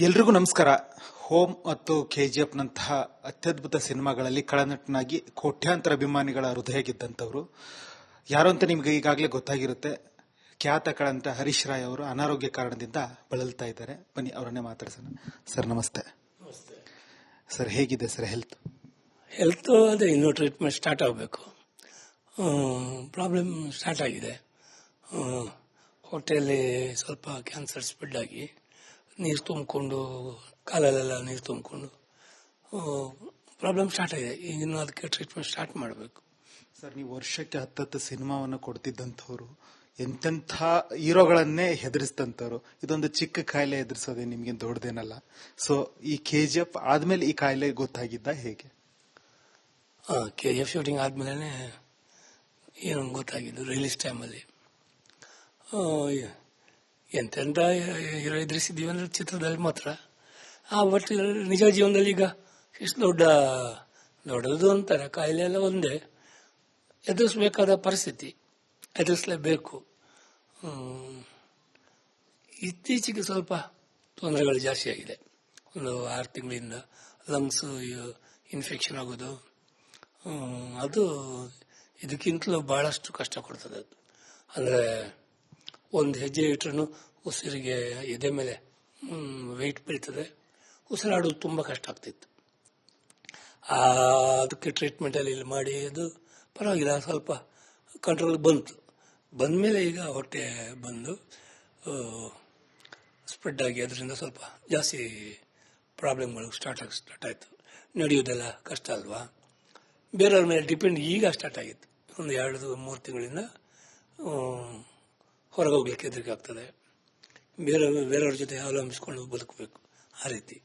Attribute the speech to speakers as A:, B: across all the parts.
A: ಎಲ್ರಿಗೂ ನಮಸ್ಕಾರ. ಹೋಮ್ ಮತ್ತು ಕೆಜಿಎಫ್ ನಂತಹ ಅತ್ಯದ್ಭುತ ಸಿನಿಮಾಗಳಲ್ಲಿ ಕಳನಟನಾಗಿ ಕೋಟ್ಯಾಂತರ ಅಭಿಮಾನಿಗಳ ಹೃದಯ ಗೆದ್ದಂಥವ್ರು ಯಾರು ಅಂತ ನಿಮ್ಗೆ ಈಗಾಗಲೇ ಗೊತ್ತಾಗಿರುತ್ತೆ. ಖ್ಯಾತ ಕಳಂತ ಹರೀಶ್ ರಾಯ್ ಅವರು ಅನಾರೋಗ್ಯ ಕಾರಣದಿಂದ ಬಳಲ್ತಾ ಇದ್ದಾರೆ. ಬನ್ನಿ ಅವರನ್ನೇ ಮಾತಾಡ್ಸೋಣ. ಸರ್ ನಮಸ್ತೆ. ಸರ್ ಹೇಗಿದೆ ಸರ್ ಹೆಲ್ತ್?
B: ಹೆಲ್ತ್ ಅದೇ ಇನ್ನೂ ಟ್ರೀಟ್ಮೆಂಟ್ ಸ್ಟಾರ್ಟ್ ಆಗಬೇಕು. ಪ್ರಾಬ್ಲಮ್ ಸ್ಟಾರ್ಟ್ ಆಗಿದೆ. ಹೊಟ್ಟೆಯಲ್ಲಿ ಸ್ವಲ್ಪ ಕ್ಯಾನ್ಸರ್ ಸ್ಪ್ರೆಡ್ ಆಗಿ. ನೀರು ತುಂಬಿಕೊಂಡು ಕಾಲಲ್ಲೆಲ್ಲ ನೀರು ತುಂಬಿಕೊಂಡು ಪ್ರಾಬ್ಲಮ್ ಸ್ಟಾರ್ಟ್ ಆಗಿದೆ. ಈಗ ಇನ್ನು ಅದಕ್ಕೆ ಟ್ರೀಟ್ಮೆಂಟ್ ಸ್ಟಾರ್ಟ್ ಮಾಡಬೇಕು.
A: ಸರ್ ನೀವು ವರ್ಷಕ್ಕೆ ಹತ್ತತ್ತು ಸಿನಿಮಾವನ್ನು ಕೊಡ್ತಿದ್ದಂಥವ್ರು ಎಂತೆಂಥ ಹೀರೋಗಳನ್ನೇ ಹೆದರಿಸಿದಂಥವ್ರು ಇದೊಂದು ಚಿಕ್ಕ ಕಾಯಿಲೆ ಎದುರಿಸೋದೇ ನಿಮಗೆ ದೊಡ್ಡದೇನಲ್ಲ. ಸೊ ಈ ಕೆ ಜಿ ಎಫ್ ಆದ್ಮೇಲೆ ಈ ಕಾಯಿಲೆ ಗೊತ್ತಾಗಿದ್ದ ಹೇಗೆ?
B: ಕೆ ಜಿ ಎಫ್ ಶೂಟಿಂಗ್ ಆದಮೇಲೆ ಏನು ಗೊತ್ತಾಗಿದ್ದು ರಿಲೀಸ್ ಟೈಮಲ್ಲಿ ಎಂತೆಂಥ ಹೀರೋ ಎದುರಿಸಿದ್ದೀವಿ ಅಂದ್ರೆ ಚಿತ್ರದಲ್ಲಿ ಮಾತ್ರ. ಆ ಬಟ್ ನಿಜ ಜೀವನದಲ್ಲಿ ಈಗ ಎಷ್ಟು ದೊಡ್ಡ, ದೊಡ್ಡದು ಅಂತಾರೆ ಕಾಯಿಲೆ ಎಲ್ಲ ಒಂದೇ. ಎದುರಿಸಬೇಕಾದ ಪರಿಸ್ಥಿತಿ, ಎದುರಿಸಲೇಬೇಕು. ಇತ್ತೀಚೆಗೆ ಸ್ವಲ್ಪ ತೊಂದರೆಗಳು ಜಾಸ್ತಿ ಆಗಿದೆ. ಒಂದು ಆರು ತಿಂಗಳಿಂದ ಲಂಗ್ಸ್ ಇನ್ಫೆಕ್ಷನ್ ಆಗೋದು. ಅದು ಇದಕ್ಕಿಂತಲೂ ಭಾಳಷ್ಟು ಕಷ್ಟ ಕೊಡ್ತದೆ ಅದು. ಅಂದರೆ ಒಂದು ಹೆಜ್ಜೆ ಇಟ್ರೂ ಉಸಿರಿಗೆ ಎದೆ ಮೇಲೆ ವೆಯ್ಟ್ ಬೀಳ್ತದೆ. ಉಸಿರಾಡೋದು ತುಂಬ ಕಷ್ಟ ಆಗ್ತಿತ್ತು. ಅದಕ್ಕೆ ಟ್ರೀಟ್ಮೆಂಟಲ್ಲಿ ಇಲ್ಲಿ ಮಾಡಿ ಅದು ಪರವಾಗಿಲ್ಲ, ಸ್ವಲ್ಪ ಕಂಟ್ರೋಲ್ ಬಂತು. ಬಂದ ಮೇಲೆ ಈಗ ಹೊಟ್ಟೆ ಬಂದು ಸ್ಪ್ರೆಡ್ ಆಗಿ ಅದರಿಂದ ಸ್ವಲ್ಪ ಜಾಸ್ತಿ ಪ್ರಾಬ್ಲಮ್ಗಳು ಸ್ಟಾರ್ಟ್ ಆಗಿ ಸ್ಟಾರ್ಟ್ ಆಯಿತು. ನಡೆಯೋದೆಲ್ಲ ಕಷ್ಟ ಅಲ್ವಾ? ಬೇರೆಯವ್ರ ಮೇಲೆ ಡಿಪೆಂಡ್ ಈಗ ಸ್ಟಾರ್ಟ್ ಆಗಿತ್ತು. ಒಂದು ಎರಡು, ಮೂರು ತಿಂಗಳಿಂದ ಹೊರಗೆ ಹೋಗ್ಲಿಕ್ಕೆ ಹೆದರಿಕೆ ಆಗ್ತದೆ ಬೇರೆ ಬೇರೆಯವ್ರ ಜೊತೆ ಅವಲಂಬಿಸ್ಕೊಂಡು ಬದುಕಬೇಕು. ಆ ರೀತಿ.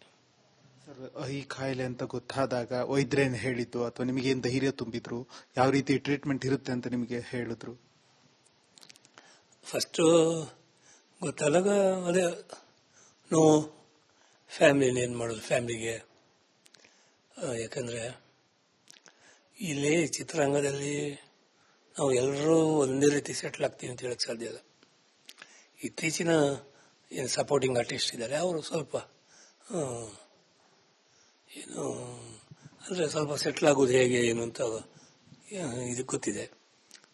A: ಈ ಕಾಯಿಲೆ ಅಂತ ಗೊತ್ತಾದಾಗ ವೈದ್ಯರೇನು ಹೇಳಿದ್ದು? ಅಥವಾ ನಿಮಗೆ ಏನು ಧೈರ್ಯ ತುಂಬಿದ್ರು? ಯಾವ ರೀತಿ ಟ್ರೀಟ್ಮೆಂಟ್ ಇರುತ್ತೆ ಅಂತ ನಿಮಗೆ ಹೇಳಿದ್ರು?
B: ಫಸ್ಟು ಗೊತ್ತಾದಾಗ ಅದೇ ನೋವು ಫ್ಯಾಮಿಲಿನ ಏನು ಮಾಡೋದು ಫ್ಯಾಮಿಲಿಗೆ ಯಾಕಂದರೆ ಇಲ್ಲಿ ಚಿತ್ರರಂಗದಲ್ಲಿ ನಾವು ಎಲ್ಲರೂ ಒಂದೇ ರೀತಿ ಸೆಟ್ಲ್ ಆಗ್ತೀವಿ ಅಂತ ಹೇಳಕ್ಕೆ ಸಾಧ್ಯ ಇಲ್ಲ. ಇತ್ತೀಚಿನ ಏನು ಸಪೋರ್ಟಿಂಗ್ ಆರ್ಟಿಸ್ಟ್ ಇದ್ದಾರೆ ಅವರು ಸ್ವಲ್ಪ ಏನು ಅಂದರೆ ಸ್ವಲ್ಪ ಸೆಟ್ಲ್ ಆಗೋದು ಹೇಗೆ ಏನು ಅಂತ ಇದು ಗೊತ್ತಿದೆ.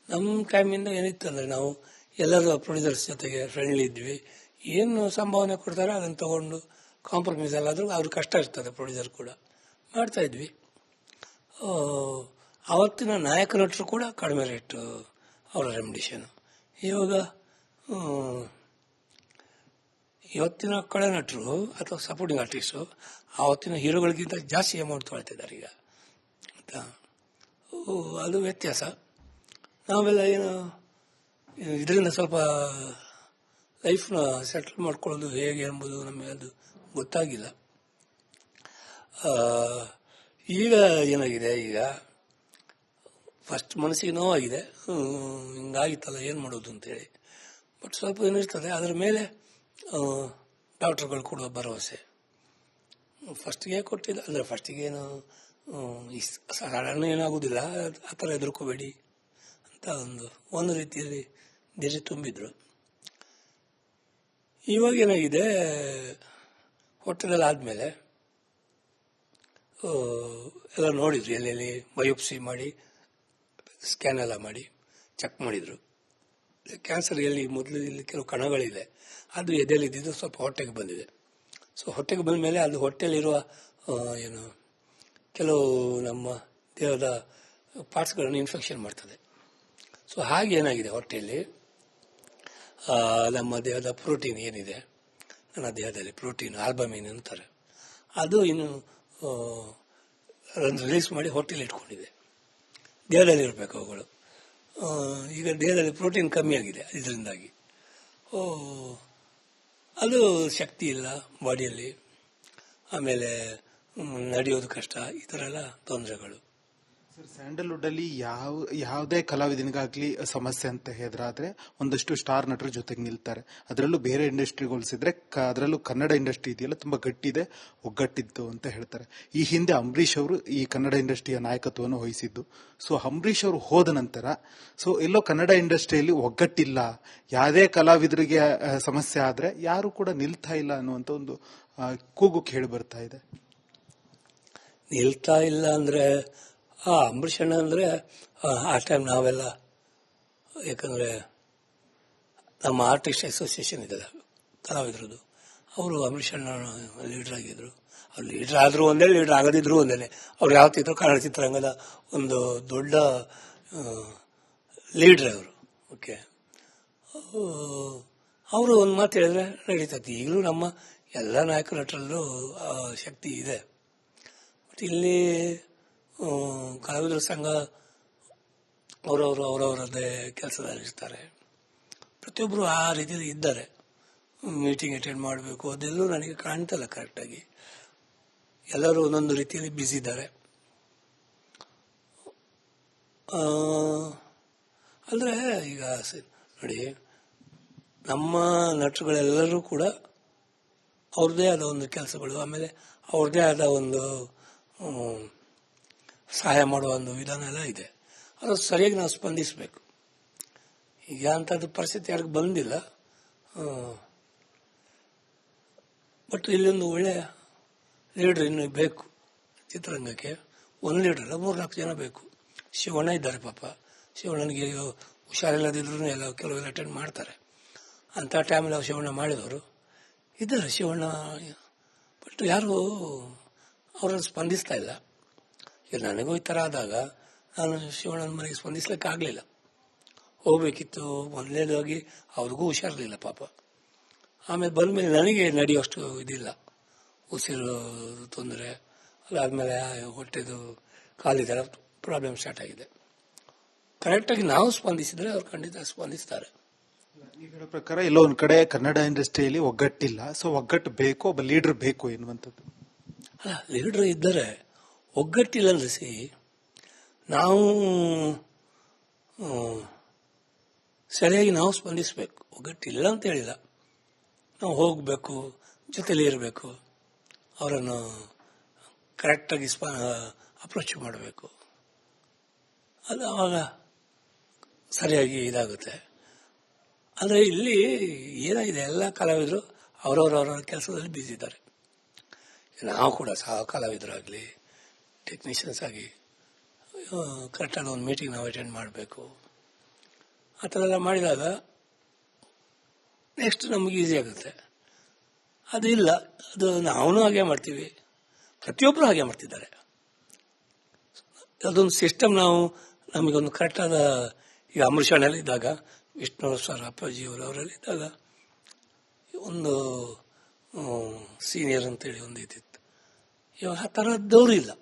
B: ನಮ್ಮ ಟೈಮಿಂದ ಏನಿತ್ತು ಅಂದರೆ ನಾವು ಎಲ್ಲರೂ ಪ್ರೊಡ್ಯೂಸರ್ಸ್ ಜೊತೆಗೆ ಫ್ರೆಂಡ್ಲಿ ಇದ್ವಿ. ಏನು ಸಂಭಾವನೆ ಕೊಡ್ತಾರೆ ಅದನ್ನು ತಗೊಂಡು ಕಾಂಪ್ರಮೈಸ್ ಆದರೂ ಅವ್ರ ಕಷ್ಟ ಇರ್ತದೆ ಪ್ರೊಡ್ಯೂಸರ್ ಕೂಡ. ಮಾಡ್ತಾ ಇದ್ವಿ. ಆ, ಆವತ್ತಿನ ನಾಯಕ ನಟರು ಕೂಡ ಕಡಿಮೆ ರೇಟು ಅವರ ರೆಮಿಡಿಷನ್ ಇವಾಗ ಇವತ್ತಿನ ಕಳೆ ನಟರು ಅಥವಾ ಸಪೋರ್ಟಿಂಗ್ ಆರ್ಟಿಸ್ಟು ಆವತ್ತಿನ ಹೀರೋಗಳಿಗಿಂತ ಜಾಸ್ತಿ ಅಮೌಂಟ್ ತೊಳ್ತಿದ್ದಾರೆ ಈಗ. ಓ, ಅದು ವ್ಯತ್ಯಾಸ. ನಾವೆಲ್ಲ ಏನು ಇದರಿಂದ ಸ್ವಲ್ಪ ಲೈಫ್ನ ಸೆಟಲ್ ಮಾಡ್ಕೊಳ್ಳೋದು ಹೇಗೆ ಎಂಬುದು ನಮಗೆ ಅದು ಗೊತ್ತಾಗಿಲ್ಲ. ಈಗ ಏನಾಗಿದೆ ಈಗ? ಫಸ್ಟ್ ಮನಸ್ಸಿಗೆ ನೋವಾಗಿದೆ. ಹಿಂಗಾಗಿತ್ತಲ್ಲ ಏನು ಮಾಡೋದು ಅಂತೇಳಿ. ಬಟ್ ಸ್ವಲ್ಪ ಏನಿರ್ತದೆ ಅದರ ಮೇಲೆ ಡಾಕ್ಟರ್ಗಳು ಕೊಡುವ ಭರವಸೆ. ಫಸ್ಟಿಗೆ ಕೊಟ್ಟಿಲ್ಲ ಅಂದರೆ ಫಸ್ಟಿಗೇನು ಏನು ಹ್ಮ್, ಈ ಸಡನ್ ಏನಾಗೋದಿಲ್ಲ ಆ ಥರ ಹೆದರ್ಕೋಬೇಡಿ ಅಂತ ಒಂದು ಒಂದು ರೀತಿಯಲ್ಲಿ ಧೈರ್ಯ ತುಂಬಿದ್ರು. ಇವಾಗ ಏನಾಗಿದೆ ಹೋಟೆಲಲ್ಲಿ ಆದಮೇಲೆ ಎಲ್ಲ ನೋಡಿದ್ರು ಎಲ್ಲೆಲ್ಲಿ ಬಯೋಪ್ಸಿ ಮಾಡಿ ಸ್ಕ್ಯಾನ್ ಎಲ್ಲ ಮಾಡಿ ಚೆಕ್ ಮಾಡಿದ್ರು. ಕ್ಯಾನ್ಸರ್ ಎಲ್ಲಿ ಮೊದಲು ಇಲ್ಲಿ ಕೆಲವು ಕಣಗಳಿದೆ. ಅದು ಎದೆಯಲ್ಲಿ ಇದ್ದಿದ್ದು ಸ್ವಲ್ಪ ಹೊಟ್ಟೆಗೆ ಬಂದಿದೆ. ಸೊ ಹೊಟ್ಟೆಗೆ ಬಂದ ಮೇಲೆ ಅದು ಹೊಟ್ಟೆಯಲ್ಲಿರುವ ಏನು, ಕೆಲವು ನಮ್ಮ ದೇಹದ ಪಾರ್ಟ್ಸ್ಗಳನ್ನು ಇನ್ಫೆಕ್ಷನ್ ಮಾಡ್ತದೆ. ಸೊ ಹಾಗೆ ಏನಾಗಿದೆ ಹೊಟ್ಟೆಯಲ್ಲಿ? ನಮ್ಮ ದೇಹದ ಪ್ರೋಟೀನ್ ಏನಿದೆ? ನನ್ನ ದೇಹದಲ್ಲಿ ಪ್ರೋಟೀನ್ ಆಲ್ಬಮಿನ್ ಅಂತಾರೆ. ಅದು ಇನ್ನು ರಿಲೀಸ್ ಮಾಡಿ ಹೊಟ್ಟೆಲಿ ಇಟ್ಕೊಂಡಿದೆ. ದೇಹದಲ್ಲಿ ಇರಬೇಕು ಅವುಗಳು. ಈಗ ದೇಹದಲ್ಲಿ ಪ್ರೋಟೀನ್ ಕಮ್ಮಿ ಆಗಿದೆ ಇದರಿಂದಾಗಿ. ಓ, ಅದು ಶಕ್ತಿ ಇಲ್ಲ ಬಾಡಿಯಲ್ಲಿ ಆಮೇಲೆ ನಡೆಯೋದು ಕಷ್ಟ, ಈ ಥರ ಎಲ್ಲ ತೊಂದರೆಗಳು.
A: ಸರ್ ಸ್ಯಾಂಡಲ್ವುಡ್ ಅಲ್ಲಿ ಯಾವ, ಯಾವುದೇ ಕಲಾವಿದನಿಗಾಗ್ಲಿ ಸಮಸ್ಯೆ ಅಂತ ಹೆದರಾದ್ರೆ ಒಂದಷ್ಟು ಸ್ಟಾರ್ ನಟರು ಜೊತೆಗೆ ನಿಲ್ತಾರೆ. ಅದರಲ್ಲೂ ಬೇರೆ ಇಂಡಸ್ಟ್ರಿಗೆ ಹೋಲಿಸಿದ್ರೆ ಅದರಲ್ಲೂ ಕನ್ನಡ ಇಂಡಸ್ಟ್ರಿ ಇದೆಯಲ್ಲ, ತುಂಬಾ ಗಟ್ಟಿದೆ, ಒಗ್ಗಟ್ಟಿದ್ದು ಅಂತ ಹೇಳ್ತಾರೆ. ಈ ಹಿಂದೆ ಅಂಬರೀಷ್ ಅವರು ಈ ಕನ್ನಡ ಇಂಡಸ್ಟ್ರಿಯ ನಾಯಕತ್ವವನ್ನು ವಹಿಸಿದ್ದು. ಸೊ ಅಂಬರೀಷ್ ಅವರು ಹೋದ ನಂತರ ಸೊ ಎಲ್ಲೋ ಕನ್ನಡ ಇಂಡಸ್ಟ್ರಿಯಲ್ಲಿ ಒಗ್ಗಟ್ಟಿಲ್ಲ, ಯಾವುದೇ ಕಲಾವಿದರಿಗೆ ಸಮಸ್ಯೆ ಆದ್ರೆ ಯಾರು ಕೂಡ ನಿಲ್ತಾ ಇಲ್ಲ ಅನ್ನುವಂತ ಒಂದು ಕೂಗು ಕೇಳಿ ಬರ್ತಾ ಇದೆ.
B: ನಿಲ್ತಾ ಇಲ್ಲ ಅಂದ್ರೆ ಆ ಅಂಬರೀಷಣ್ಣ ಅಂದರೆ ಆ, ಟೈಮ್ ನಾವೆಲ್ಲ ಯಾಕಂದರೆ ನಮ್ಮ ಆರ್ಟಿಸ್ಟ್ ಅಸೋಸಿಯೇಷನ್ ಇದೆ ಕಲಾವಿದರದು ಅವರು ಅಂಬರೀಷಣ್ಣ ಲೀಡರ್ ಆಗಿದ್ರು. ಅವ್ರು ಲೀಡರ್ ಆದರೂ ಒಂದೇ ಲೀಡರ್ ಆಗದಿದ್ರು ಒಂದೇ ಅವ್ರು ಯಾವತ್ತಿದ್ರು ಕನ್ನಡ ಚಿತ್ರರಂಗದ ಒಂದು ದೊಡ್ಡ ಲೀಡ್ರ್ ಅವರು. ಓಕೆ ಅವರು ಒಂದು ಮಾತು ಹೇಳಿದ್ರೆ ನಡೀತೈತಿ. ಈಗಲೂ ನಮ್ಮ ಎಲ್ಲ ನಾಯಕ ನಟರಲ್ಲೂ ಶಕ್ತಿ ಇದೆ. ಬಟ್ ಇಲ್ಲಿ ಕಲಾವಿದರ ಸಂಘ ಅವರವರು ಅವರವರದ್ದೇ ಕೆಲಸದಲ್ಲಿರ್ತಾರೆ. ಪ್ರತಿಯೊಬ್ಬರು ಆ ರೀತಿಯಲ್ಲಿ ಇದ್ದಾರೆ. ಮೀಟಿಂಗ್ ಅಟೆಂಡ್ ಮಾಡಬೇಕು, ಅದೆಲ್ಲೂ ನನಗೆ ಕಾಣ್ತಲ್ಲ ಕರೆಕ್ಟಾಗಿ ಎಲ್ಲರೂ ಒಂದೊಂದು ರೀತಿಯಲ್ಲಿ ಬ್ಯುಸಿ ಇದ್ದಾರೆ. ಅಂದರೆ ಈಗ ನೋಡಿ, ನಮ್ಮ ನಟರುಗಳೆಲ್ಲರೂ ಕೂಡ ಅವ್ರದ್ದೇ ಆದ ಒಂದು ಕೆಲಸಗಳು, ಆಮೇಲೆ ಅವ್ರದ್ದೇ ಆದ ಒಂದು ಸಹಾಯ ಮಾಡುವ ಒಂದು ವಿಧಾನ ಎಲ್ಲ ಇದೆ. ಅದು ಸರಿಯಾಗಿ ನಾವು ಸ್ಪಂದಿಸಬೇಕು. ಈಗ ಅಂಥದ್ದು ಪರಿಸ್ಥಿತಿ ಯಾರಿಗೂ ಬಂದಿಲ್ಲ. ಬಟ್ ಇಲ್ಲೊಂದು ಒಳ್ಳೆಯ ಲೀಡರ್ ಇನ್ನು ಬೇಕು. ಚಿತ್ರರಂಗಕ್ಕೆ ಒಂದು ಲೀಡರ್ ಅಲ್ಲ, ಮೂರ್ನಾಲ್ಕು ಜನ ಬೇಕು. ಶಿವಣ್ಣ ಇದ್ದಾರೆ ಪಾಪ. ಶಿವಣ್ಣನಿಗೆ ಹುಷಾರಿಲ್ಲದಿದ್ರು ಎಲ್ಲ ಕೆಲವೆಲ್ಲ ಅಟೆಂಡ್ ಮಾಡ್ತಾರೆ. ಅಂಥ ಟೈಮಲ್ಲಿ ಅವ್ರು ಶಿವಣ್ಣ ಮಾಡಿದವರು. ಇದ್ದಾರೆ ಶಿವಣ್ಣ. ಬಟ್ ಯಾರು ಅವರನ್ನು ಸ್ಪಂದಿಸ್ತಾ ಇಲ್ಲ. ನನಗೂ ಈ ಥರ ಆದಾಗ ನಾನು ಶಿವಣ್ಣನ ಮನೆಗೆ ಸ್ಪಂದಿಸ್ಲಿಕ್ಕೆ ಆಗಲಿಲ್ಲ ಹೋಗ್ಬೇಕಿತ್ತು ಮೊದಲನೇದಾಗಿ ಅವ್ರಿಗೂ ಹುಷಾರಿರಲಿಲ್ಲ ಪಾಪ. ಆಮೇಲೆ ಬಂದಮೇಲೆ ನನಗೆ ನಡೆಯುವಷ್ಟು ಇದಿಲ್ಲ. ಉಸಿರು ತೊಂದರೆ ಅದಾದಮೇಲೆ ಹೊಟ್ಟೆದು ಕಾಲಿದೆಲ್ಲ ಪ್ರಾಬ್ಲಮ್ ಸ್ಟಾರ್ಟ್ ಆಗಿದೆ. ಕರೆಕ್ಟಾಗಿ ನಾವು ಸ್ಪಂದಿಸಿದರೆ ಅವ್ರು ಖಂಡಿತ ಸ್ಪಂದಿಸ್ತಾರೆ.
A: ನೀವು ಹೇಳೋ ಪ್ರಕಾರ ಎಲ್ಲೋ ಒಂದು ಕಡೆ ಕನ್ನಡ ಇಂಡಸ್ಟ್ರಿಯಲ್ಲಿ ಒಗ್ಗಟ್ಟಿಲ್ಲ. ಸೊ ಒಗ್ಗಟ್ಟು ಬೇಕು ಒಬ್ಬ ಲೀಡರ್ ಬೇಕು ಎನ್ನುವಂಥದ್ದು?
B: ಅಲ್ಲ ಲೀಡರ್ ಇದ್ದರೆ ಒಗ್ಗಟ್ಟಿಲ್ಲ ಸಿ ನಾವು ಸರಿಯಾಗಿ ನಾವು ಸ್ಪಂದಿಸಬೇಕು. ಒಗ್ಗಟ್ಟಿಲ್ಲ ಅಂತ ಹೇಳಿಲ್ಲ. ನಾವು ಹೋಗಬೇಕು, ಜೊತೆಲಿ ಇರಬೇಕು, ಅವರನ್ನು ಕರೆಕ್ಟಾಗಿ ಸ್ಪ, ಅಪ್ರೋಚ್ ಮಾಡಬೇಕು. ಅದು ಆವಾಗ ಸರಿಯಾಗಿ ಇದಾಗುತ್ತೆ. ಆದರೆ ಇಲ್ಲಿ ಏನಾಗಿದೆ? ಎಲ್ಲ ಕಲಾವಿದರು ಅವರವರವರ ಕೆಲಸದಲ್ಲಿ ಬ್ಯುಸಿ ಇದ್ದಾರೆ. ನಾವು ಕೂಡ ಸಹ ಕಲಾವಿದರಾಗಲಿ ಟೆಕ್ನಿಷಿಯನ್ಸ್ ಆಗಿ ಕರೆಕ್ಟಾಗಿ ಒಂದು ಮೀಟಿಂಗ್ ನಾವು ಅಟೆಂಡ್ ಮಾಡಬೇಕು. ಆ ಥರ ಎಲ್ಲ ಮಾಡಿದಾಗ ನೆಕ್ಸ್ಟ್ ನಮಗೆ ಈಸಿ ಆಗುತ್ತೆ. ಅದು ಇಲ್ಲ, ಅದು ನಾವು ಹಾಗೆ ಮಾಡ್ತೀವಿ. ಪ್ರತಿಯೊಬ್ಬರು ಹಾಗೆ ಮಾಡ್ತಿದ್ದಾರೆ. ಅದೊಂದು ಸಿಸ್ಟಮ್ ನಾವು, ನಮಗೊಂದು ಕರೆಕ್ಟಾದ ಈಗ ಅಮೃಷಾಣಲ್ಲಿ ಇದ್ದಾಗ, ವಿಷ್ಣು ಸರ್ ಅಪ್ಪಾಜಿಯವರು ಅವರಲ್ಲಿ ಇದ್ದಾಗ, ಒಂದು ಸೀನಿಯರ್ ಅಂತೇಳಿ ಒಂದು ಇದ್ದಿತ್ತು. ಇವಾಗ ಆ ಥರದ್ದವರು ಇಲ್ಲ.